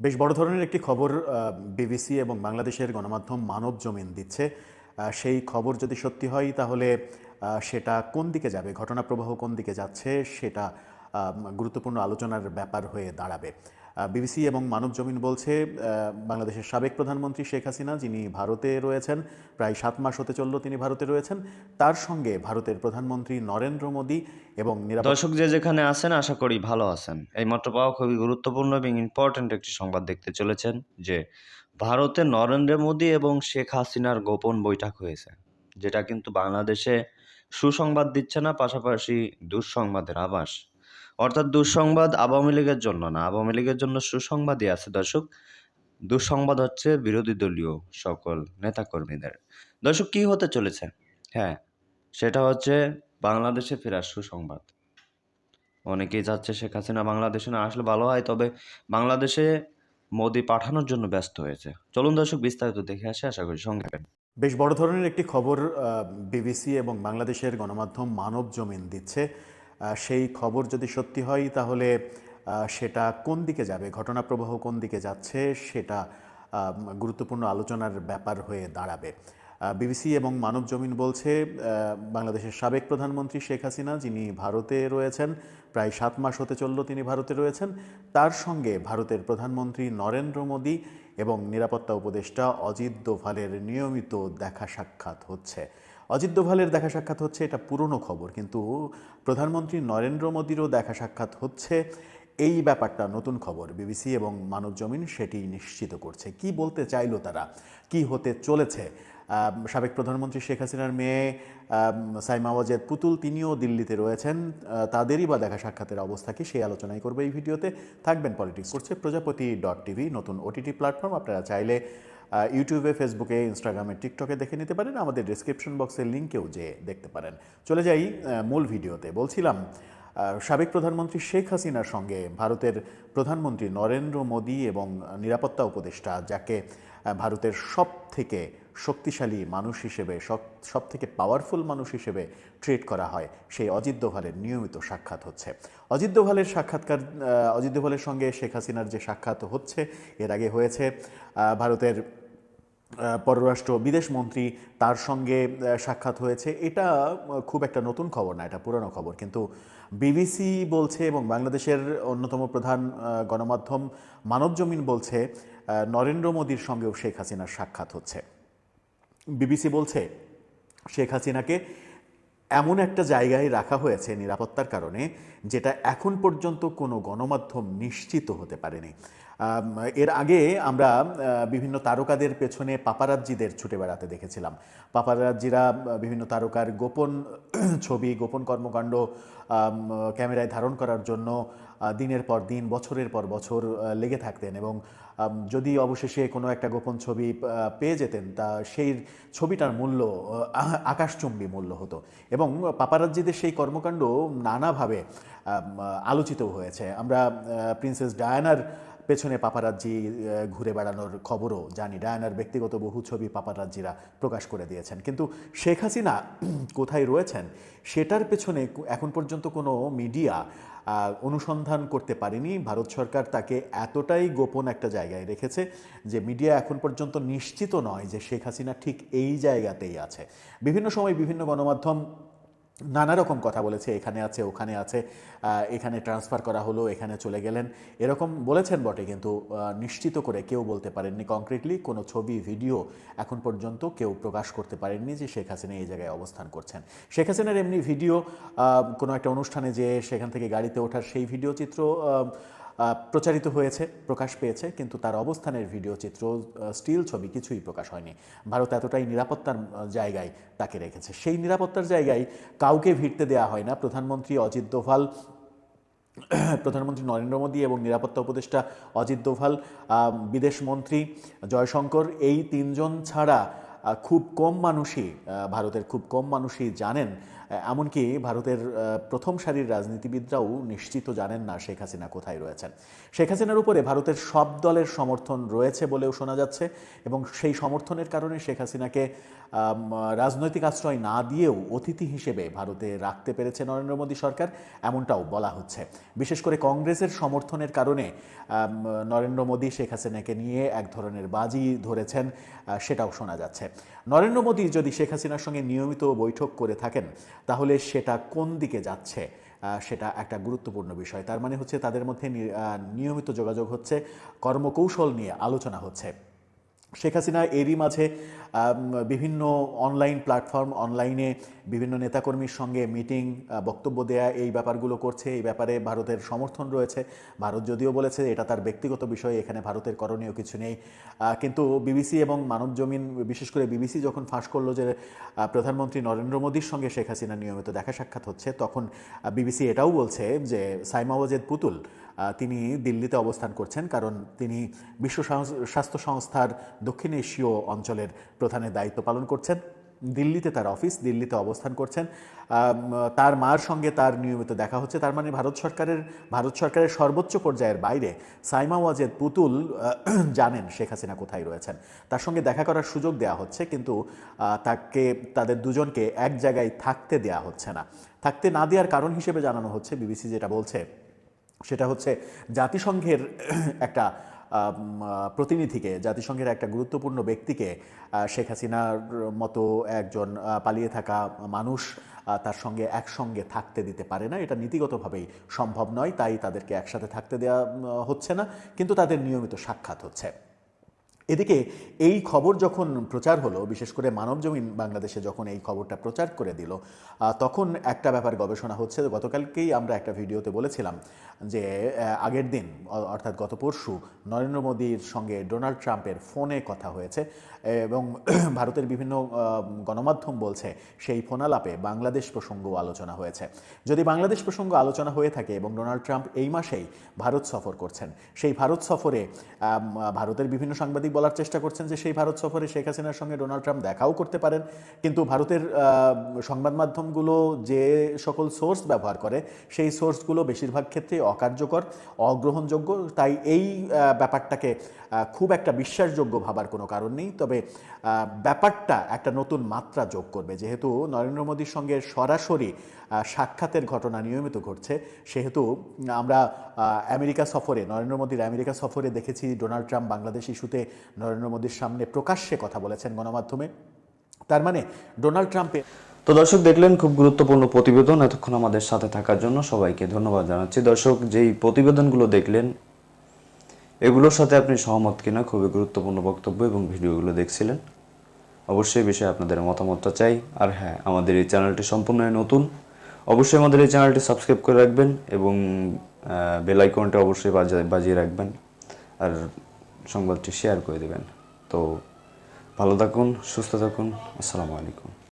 বেশ বড় ধরনের একটি খবর বিবিসি এবং বাংলাদেশের গণমাধ্যম মানব জমিন দিচ্ছে। সেই খবর যদি সত্যি হয় তাহলে সেটা কোন দিকে যাবে ঘটনা প্রবাহ কোন দিকে যাচ্ছে, সেটা গুরুত্বপূর্ণ আলোচনার ব্যাপার হয়ে দাঁড়াবে। বিবিসি এবং মানব জমিন বলছে বাংলাদেশের সাবেক প্রধানমন্ত্রী শেখ হাসিনা, যিনি ভারতে রয়েছেন, প্রায় সাত মাস হতে চলল তিনি ভারতে রয়েছেন। তার সঙ্গে ভারতের প্রধানমন্ত্রী নরেন্দ্র মোদী এবং দর্শক যে যেখানে আছেন, আশা করি ভালো আছেন। এই মাত্র পাওয়া খুবই গুরুত্বপূর্ণ এবং ইম্পর্ট্যান্ট একটি সংবাদ দেখতে চলেছেন যে, ভারতে নরেন্দ্র মোদী এবং শেখ হাসিনার গোপন বৈঠক হয়েছে, যেটা কিন্তু বাংলাদেশে সুসংবাদ দিচ্ছে না, পাশাপাশি দুঃসংবাদের আভাস। অর্থাৎ দুঃসংবাদ আওয়ামী লীগের জন্য না, আওয়ামী লীগের জন্য সুসংবাদই আছে, দর্শক। দুঃসংবাদ হচ্ছে বিরোধী দলীয় সকল নেতাকর্মীদের। দর্শক, কি হতে চলেছে? হ্যাঁ সেটা হচ্ছে বাংলাদেশে ফেরার সুসংবাদ। অনেকেই যাচ্ছে শেখ হাসিনা বাংলাদেশে না আসলে ভালো হয়, তবে বাংলাদেশে মোদি পাঠানোর জন্য ব্যস্ত হয়েছে। চলুন দর্শক, বিস্তারিত দেখে আসে, আশা করি সঙ্গে। বেশ বড় ধরনের একটি খবর বিবিসি এবং বাংলাদেশের গণমাধ্যম মানব জমিন দিচ্ছে। সেই খবর যদি সত্যি হয়, তাহলে সেটা কোন দিকে যাবে? ঘটনা প্রবাহ কোন দিকে যাচ্ছে? সেটা গুরুত্বপূর্ণ আলোচনার ব্যাপার হয়ে দাঁড়াবে। বিবিসি এবং মানব জমিন বলছে বাংলাদেশের সাবেক প্রধানমন্ত্রী শেখ হাসিনা, যিনি ভারতে রয়েছেন, প্রায় সাত মাস হতে চলল তিনি ভারতে রয়েছেন। তার সঙ্গে ভারতের প্রধানমন্ত্রী নরেন্দ্র মোদী এবং নিরাপত্তা উপদেষ্টা অজিত দোভালের নিয়মিত দেখা সাক্ষাৎ হচ্ছে। অজিত দোভালের দেখা সাক্ষাৎ হচ্ছে, এটা পুরনো খবর। কিন্তু প্রধানমন্ত্রী নরেন্দ্র মোদীরও দেখা সাক্ষাৎ হচ্ছে। এই ব্যাপারটা নতুন খবর বিবিসি এবং মানব জমিন সেটি নিশ্চিত করছে। কি বলতে চাইল তারা? কি হতে চলেছে? সাবেক প্রধানমন্ত্রী শেখ হাসিনার মেয়ে সাইমা ওয়াজেদ পুতুল, তিনিও দিল্লিতে রয়েছেন। তাদেরই বা দেখা সাক্ষাতের অবস্থা কি সেই আলোচনাই করবে এই ভিডিওতে। থাকবেন পলিটিক্স করছে প্রজাপতি ডট টিভি, নতুন ওটিটি প্ল্যাটফর্ম। আপনারা চাইলে ইউটিউবে, ফেসবুকে, ইনস্টাগ্রামে, টিকটকে দেখে নিতে পারেন। আমাদের ডিসক্রিপশন বক্সের লিঙ্কেও যে দেখতে পারেন। চলে যাই মূল ভিডিওতে। বলছিলাম সাবেক প্রধানমন্ত্রী শেখ হাসিনার সঙ্গে ভারতের প্রধানমন্ত্রী নরেন্দ্র মোদী এবং নিরাপত্তা উপদেষ্টা, যাকে ভারতের সব থেকে শক্তিশালী মানুষ হিসেবে, সব থেকে পাওয়ারফুল মানুষ হিসেবে ট্রিট করা হয়, সেই অজিত দোভালের নিয়মিত সাক্ষাৎ হচ্ছে। অজিত দোভালের সাক্ষাৎকার অজিত দোভালের সঙ্গে শেখ হাসিনার যে সাক্ষাৎ হচ্ছে, এর আগে হয়েছে ভারতের পররাষ্ট্র বিদেশ মন্ত্রী তার সঙ্গে সাক্ষাৎ হয়েছে। এটা খুব একটা নতুন খবর না, এটা পুরনো খবর। কিন্তু বিবিসি বলছে এবং বাংলাদেশের অন্যতম প্রধান গণমাধ্যম মানবজমিন বলছে নরেন্দ্র মোদীর সঙ্গেও শেখ হাসিনার সাক্ষাৎ হচ্ছে। বিবিসি বলছে, শেখ হাসিনাকে এমন একটা জায়গায় রাখা হয়েছে নিরাপত্তার কারণে, যেটা এখন পর্যন্ত কোনো গণমাধ্যম নিশ্চিত হতে পারেনি। এর আগে আমরা বিভিন্ন তারকাদের পেছনে পাপারাজ্জিদের ছুটে বেড়াতে দেখেছিলাম। পাপারাজ্জিরা বিভিন্ন তারকার গোপন ছবি, গোপন কর্মকাণ্ড ক্যামেরায় ধারণ করার জন্য দিনের পর দিন, বছরের পর বছর লেগে থাকতেন এবং যদি অবশেষে কোনো একটা গোপন ছবি পেয়ে যেতেন, তা সেই ছবিটার মূল্য আকাশচুম্বী মূল্য হতো এবং পাপারাজ্জিদের সেই কর্মকাণ্ড নানাভাবে আলোচিত হয়েছে। আমরা প্রিন্সেস ডায়ানার পেছনে পাপারাজ্জি ঘুরে বেড়ানোর খবরও জানি। ডায়ানার ব্যক্তিগত বহু ছবি পাপারাজ্জিরা প্রকাশ করে দিয়েছেন। কিন্তু শেখ হাসিনা কোথায় রয়েছেন? সেটার পেছনে এখন পর্যন্ত কোনো মিডিয়া অনুসন্ধান করতে পারেনি। ভারত সরকার তাকে এতটাই গোপন একটা জায়গায় রেখেছে যে মিডিয়া এখন পর্যন্ত নিশ্চিত নয় যে শেখ হাসিনা ঠিক এই জায়গাতেই আছে। বিভিন্ন সময় বিভিন্ন গণমাধ্যম নানা রকম কথা বলেছে, এখানে আছে, ওখানে আছে এখানে ট্রান্সফার করা হলো, এখানে চলে গেলেন। এরকম বলেছেন বটে, কিন্তু নিশ্চিত করে কেউ বলতে পারেননি কংক্রিটলি কোনো ছবি ভিডিও এখন পর্যন্ত কেউ প্রকাশ করতে পারেননি যে শেখ হাসিনা এই জায়গায় অবস্থান করছেন। শেখ হাসিনার এমনি ভিডিও কোনো একটা অনুষ্ঠানে যে সেখান থেকে গাড়িতে ওঠার সেই ভিডিও চিত্র প্রচারিত হয়েছে, প্রকাশ পেয়েছে, কিন্তু তার অবস্থানের ভিডিও চিত্র স্টিল ছবি কিছুই প্রকাশ হয়নি। ভারত এতটাই নিরাপত্তার জায়গায় তাকে রেখেছে। সেই নিরাপত্তার জায়গায় কাউকে ভিড়তে দেওয়া হয় না। প্রধানমন্ত্রী অজিত দোভাল, প্রধানমন্ত্রী নরেন্দ্র মোদী এবং নিরাপত্তা উপদেষ্টা অজিত দোভাল বিদেশমন্ত্রী জয়শঙ্কর, এই তিনজন ছাড়া খুব কম মানুষই ভারতের খুব কম মানুষই জানেন। এমনকি ভারতের প্রথম সারির রাজনীতিবিদরাও নিশ্চিত জানেন না শেখ হাসিনা কোথায় রয়েছেন। শেখ হাসিনার উপরে ভারতের সব দলের সমর্থন রয়েছে বলেও শোনা যাচ্ছে এবং সেই সমর্থনের কারণে শেখ হাসিনাকে রাজনৈতিক আশ্রয় না দিয়েও অতিথি হিসেবে ভারতে রাখতে পেরেছে নরেন্দ্র মোদী সরকার, এমনটাও বলা হচ্ছে। বিশেষ করে কংগ্রেসের সমর্থনের কারণে নরেন্দ্র মোদী শেখ হাসিনাকে নিয়ে এক ধরনের বাজি ধরেছেন সেটাও শোনা যাচ্ছে। নরেন্দ্র মোদী যদি শেখ হাসিনার সঙ্গে নিয়মিত বৈঠক করে থাকেন, তাহলে সেটা কোন দিকে যাচ্ছে? সেটা একটা গুরুত্বপূর্ণ বিষয়। তার মানে হচ্ছে তাদের মধ্যে নিয়মিত যোগাযোগ হচ্ছে, কর্মকৌশল নিয়ে আলোচনা হচ্ছে। শেখ হাসিনা এরই মাঝে বিভিন্ন অনলাইন প্ল্যাটফর্ম অনলাইনে বিভিন্ন নেতাকর্মীর সঙ্গে মিটিং বক্তব্য দেয়া, এই ব্যাপারগুলো করছে। এই ব্যাপারে ভারতের সমর্থন রয়েছে। ভারত যদিও বলেছে এটা তার ব্যক্তিগত বিষয়, এখানে ভারতের করণীয় কিছু নেই। কিন্তু বিবিসি এবং মানব জমিন, বিশেষ করে বিবিসি যখন ফাঁস করল যে প্রধানমন্ত্রী নরেন্দ্র মোদীর সঙ্গে শেখ হাসিনা নিয়মিত দেখা সাক্ষাৎ হচ্ছে, তখন বিবিসি এটাও বলছে যে, সাইমা ওয়াজেদ পুতুল তিনি দিল্লিতে অবস্থান করছেন। কারণ তিনি বিশ্ব স্বাস্থ্য সংস্থার দক্ষিণ এশীয় অঞ্চলের প্রধানের দায়িত্ব পালন করছেন। দিল্লিতে তার অফিস, দিল্লিতে অবস্থান করছেন। তার মার সঙ্গে তার নিয়মিত দেখা হচ্ছে। তার মানে ভারত সরকারের ভারত সরকারের সর্বোচ্চ পর্যায়ের বাইরে সাইমা ওয়াজেদ পুতুল জানেন শেখ হাসিনা কোথায় রয়েছেন। তার সঙ্গে দেখা করার সুযোগ দেওয়া হচ্ছে, কিন্তু তাকে, তাদের দুজনকে এক জায়গায় থাকতে দেওয়া হচ্ছে না। থাকতে না দেওয়ার কারণ হিসেবে জানানো হচ্ছে বিবিসি যেটা বলছে। সেটা হচ্ছে জাতিসংঘের একটা প্রতিনিধিকে, জাতিসংঘের একটা গুরুত্বপূর্ণ ব্যক্তিকে শেখ হাসিনার মতো একজন পালিয়ে থাকা মানুষ তার সঙ্গে একসঙ্গে থাকতে দিতে পারে না। এটা নীতিগতভাবেই সম্ভব নয়, তাই তাদেরকে একসাথে থাকতে দেওয়া হচ্ছে না, কিন্তু তাদের নিয়মিত সাক্ষাৎ হচ্ছে। এদিকে এই খবর যখন প্রচার হলো, বিশেষ করে মানবজমিন বাংলাদেশে যখন এই খবরটা প্রচার করে দিল তখন একটা ব্যাপার গবেষণা হচ্ছে। গতকালকেই আমরা একটা ভিডিওতে বলেছিলাম যে আগের দিন অর্থাৎ গত পরশু নরেন্দ্র মোদীর সঙ্গে ডোনাল্ড ট্রাম্পের ফোনে কথা হয়েছে এবং ভারতের বিভিন্ন গণমাধ্যম বলছে সেই ফোনালাপে বাংলাদেশ প্রসঙ্গ আলোচনা হয়েছে। যদি বাংলাদেশ প্রসঙ্গ আলোচনা হয়ে থাকে এবং ডোনাল্ড ট্রাম্প এই মাসেই ভারত সফর করছেন, সেই ভারত সফরে ভারতের বিভিন্ন সাংবাদিক বলার চেষ্টা করছেন যে সেই ভারত সফরে শেখ হাসিনার সঙ্গে ডোনাল্ড ট্রাম্প দেখাও করতে পারেন। কিন্তু ভারতের সংবাদ মাধ্যমগুলো যে সকল সোর্স ব্যবহার করে, সেই সোর্সগুলো বেশিরভাগ ক্ষেত্রে অকার্যকর, অগ্রহণযোগ্য। তাই এই ব্যাপারটাকে খুব একটা বিশ্বাসযোগ্য ভাবার কোনো কারণ নেই। তবে ব্যাপারটা একটা নতুন মাত্রা যোগ করবে। যেহেতু নরেন্দ্র মোদীর সঙ্গে সরাসরি সাক্ষাতের ঘটনা নিয়মিত ঘটছে, সেহেতু আমরা আমেরিকা সফরে, নরেন্দ্র মোদীর আমেরিকা সফরে দেখেছি ডোনাল্ড ট্রাম্প বাংলাদেশ ইস্যুতে নরেন্দ্র মোদীর সামনে প্রকাশ্যে কথা বলেছেন গণমাধ্যমে। তার মানে ডোনাল্ড ট্রাম্পের তো দর্শক, দেখলেন খুব গুরুত্বপূর্ণ প্রতিবেদন এতক্ষণ আমাদের সাথে থাকার জন্য সবাইকে ধন্যবাদ জানাচ্ছি। দর্শক, যেই প্রতিবেদনগুলো দেখলেন, এগুলোর সাথে আপনি সহমত কিনা খুবই গুরুত্বপূর্ণ বক্তব্য এবং ভিডিওগুলো দেখছিলেন। অবশ্যই বিষয়ে আপনাদের মতামতটা চাই। আর হ্যাঁ আমাদের এই চ্যানেলটি সম্পূর্ণ নতুন, অবশ্যই আমাদের এই চ্যানেলটি সাবস্ক্রাইব করে রাখবেন এবং বেল আইকনটা অবশ্যই বাজা- বাজিয়ে রাখবেন। আর সংবাদটি শেয়ার করে দেবেন। তো ভালো থাকুন সুস্থ থাকুন আসসালামু আলাইকুম।